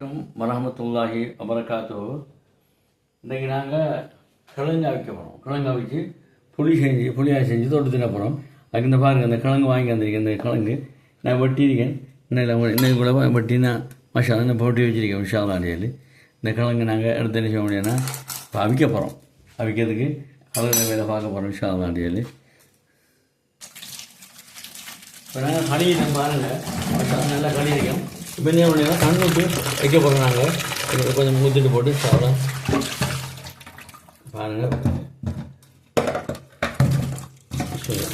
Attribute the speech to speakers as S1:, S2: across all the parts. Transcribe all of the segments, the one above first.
S1: வணக்கம் வரமத்துல்லாஹி அபரகாத்தோ இன்றைக்கி நாங்கள் கிழங்கா வைக்க போகிறோம் கிழங்கா வச்சு புளி செஞ்சு புளியாக செஞ்சு தொட்டு போகிறோம் அதுக்கு இந்த பாருங்க அந்த கிழங்கு வாங்கி வந்திருக்கேன் இந்த கிழங்கு. நான் வெட்டியிருக்கேன். இன்னும் இன்னும் கூட வெட்டி நான் மஷாலா நான் போட்டு வச்சுருக்கேன் விஷாலான் சொல்லி. இந்த கிழங்கு நாங்கள் எடுத்து என்ன செய்ய முடியும்னா இப்போ அவிக்க போகிறோம் அவிக்கிறதுக்கு கலர் வேலை பார்க்க போகிறோம் விஷாலான் சொல்லி. இப்போ நாங்கள் கழியிட்டோம் பாருங்கள் மஷாலா நல்லா கழியிருக்கோம் இப்போ என்ன பண்ணிங்கன்னா கண் விட்டு வைக்க போகிறோம் நாங்கள் கொஞ்சம் ஊற்றிட்டு போட்டு சாப்பிட. பாருங்கள் சரி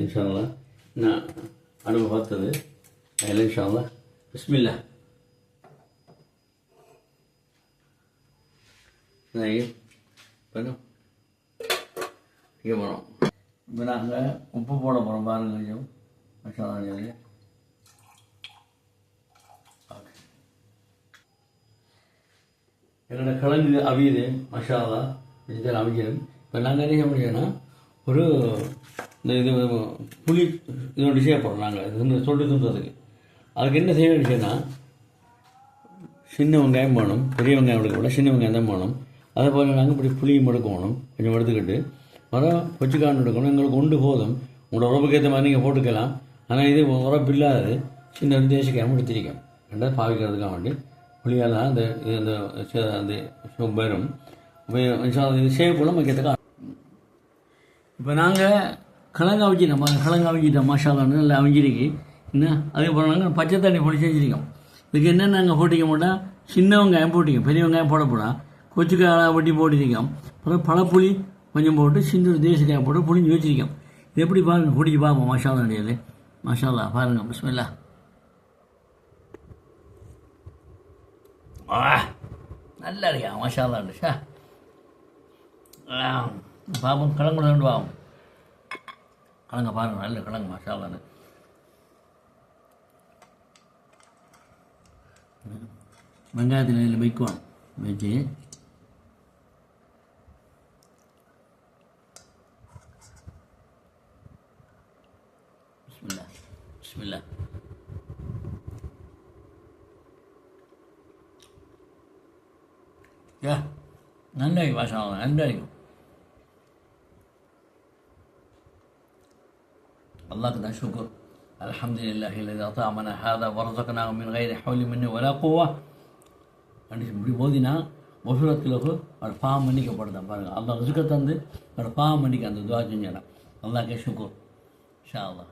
S1: இன்ஷால்லா நான் அடுப்பு பார்த்தது. அதில் இன்ஷால்லா பிஸ்மில்லா நான் பண்ணோம் இங்கே போகிறோம் இப்போ நாங்கள் உப்பு போட போகிறோம் பாருங்க கொஞ்சம் மசாலா இது எங்களோட கிழங்கு அவியுது மசாலா இதுதான் அவிக்கணும் இப்போ நாங்கள் என்ன செய்ய முடியும்னா ஒரு இந்த இது புளி இதோட செய்ய போகிறோம் நாங்கள் இது வந்து சொல்லி தூண்டுறதுக்கு அதுக்கு என்ன செய்ய வேண்டியதுன்னா சின்ன வெங்காயம் போகணும் பெரிய வெங்காயம் எடுக்க கூட சின்ன வெங்காயம் தான் போகணும் அதே போல் நாங்கள் இப்படி புளியும் எடுக்கணும். கொஞ்சம் எடுத்துக்கிட்டு மரம் கொச்சிக்கான் எடுக்கணும். எங்களுக்கு ஒன்று போதும். உங்களோட உறவுக்கு ஏற்ற மாதிரி நீங்கள் போட்டுக்கலாம். ஆனால் இது உறப்பு இல்லாதது. சின்ன தேசிக்காமல் எடுத்திருக்கேன். ரெண்டாவது பாவிக்கிறதுக்காக வேண்டி. புளியால் அந்த இது அந்த அந்த வரும். இப்போ இது சேவக்குள்ள வைக்கிறதுக்காக இப்போ நாங்கள் கிழங்கு அவிச்சிட்டோம் பாருங்க கிழங்கு அவிச்சிட்டோம் மசாலான்னு நல்லா அவிஞ்சிருக்கு. என்ன? அதுக்கப்புறம் நாங்கள் பச்சை தண்ணி பொடி செஞ்சுருக்கோம். இதுக்கு என்ன நாங்கள் போட்டிக்க மாட்டோம்? சின்ன வெங்காயம் போட்டிக்கோம் பெரிய வெங்காயம் போட போடா கொச்சுக்காய் வட்டி போட்டிருக்கோம். அப்புறம் பழப்புளி கொஞ்சம் போட்டு சின்ன தேசிக்காய் போட்டு புளிஞ்சு வச்சிருக்கோம். இது எப்படி பாருங்க பிடிச்சி பார்ப்போம் மசாலா கிடையாது மசாலா பாருங்க பிஸ்மில்லா. ஆ நல்லா இருக்கா மசாலா ஷா. பாப்போம் கிழங்கு ரெண்டு பாவம் கிழங்க பாருங்க நல்ல கிழங்கு மசாலான்னு வெங்காயத்தில் வைக்குவான் வச்சு பிஸ்மில்லா பிஸ்மில்லா யா நல்லா இருக்கு மசாலா நல்லா இருக்கும் الله كذا شكر الحمد لله الذي أطعمنا هذا ورزقناه من غير حول منه ولا قوة அப்படி இப்படி ஓதினா மசுரத்துலகு அவர் பாவம் மன்னிக்கப்படுதான் பாருங்கள் அல்லா ரிசுக்க தந்து அவர் பாவம் மன்னிக்க அந்த துவா செஞ்சாராம் அல்லாஹ்க்கே ஷுக்கூர் ஷா அல்லாஹ்